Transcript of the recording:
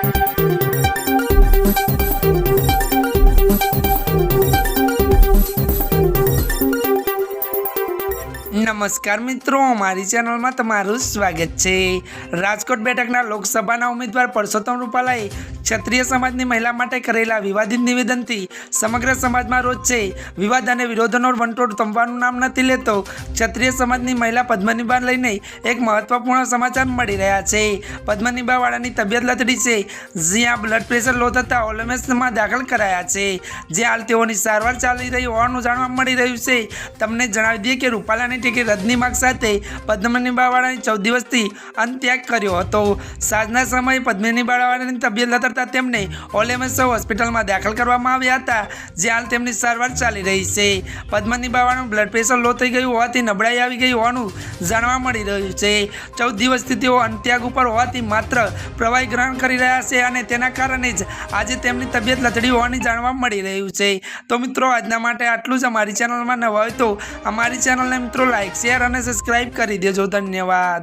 નમસ્કાર મિત્રો મારી ચેનલમાં તમારું સ્વાગત છે. રાજકોટ બેઠકના લોકસભાના ઉમેદવાર પરસોત્તમ રૂપાલાએ ક્ષત્રિય સમાજની મહિલા માટે કરેલા વિવાદિત નિવેદનથી સમગ્ર સમાજમાં રોજ છે. વિવાદ અને વિરોધનો વંટોળ તંબવાનું નામ નથી લેતો. ક્ષત્રિય સમાજની મહિલા પદ્મનિભા લઈને એક મહત્વપૂર્ણ સમાચાર મળી રહ્યા છે. પદ્મનિભાવાળાની તબિયત લથડી છે. જ્યાં બ્લડ પ્રેશર લો થતાં ઓલમેસમાં દાખલ કરાયા છે. જે હાલ તેઓની સારવાર ચાલી રહી હોવાનું જાણવા મળી રહ્યું છે. તમને જણાવી દઈએ કે રૂપાલાની ટિકિટ રદની માગ સાથે પદ્મનિભાવાળાની ચૌદ દિવસથી અંત્યાગ કર્યો હતો. સાંજના સમયે પદ્મનિભાવાળાની તબિયત લથડતા તેમને ઓલેમસ હોસ્પિટલમાં દાખલ કરવામાં આવ્યા હતા, જે હાલ તેમની સારવાર ચાલી રહી છે. પદ્મનિભાવાળાનું બ્લડ પ્રેશર લો થઈ ગયું હોવાથી નબળાઈ આવી ગઈ હોવાનું જાણવા મળી રહ્યું છે. ચૌદ દિવસથી તેઓ અંત્યાગ ઉપર હોવાથી માત્ર પ્રવાહી ગ્રહણ કરી રહ્યા છે અને તેના કારણે જ આજે તેમની તબિયત લથડી હોવાની જાણવા મળી રહ્યું છે. તો મિત્રો, આજના માટે આટલું જ. અમારી ચેનલમાં નવા હોય તો અમારી ચેનલને મિત્રો, લાઈક, શેર અને સબસ્ક્રાઈબ કરી દેજો. ધન્યવાદ.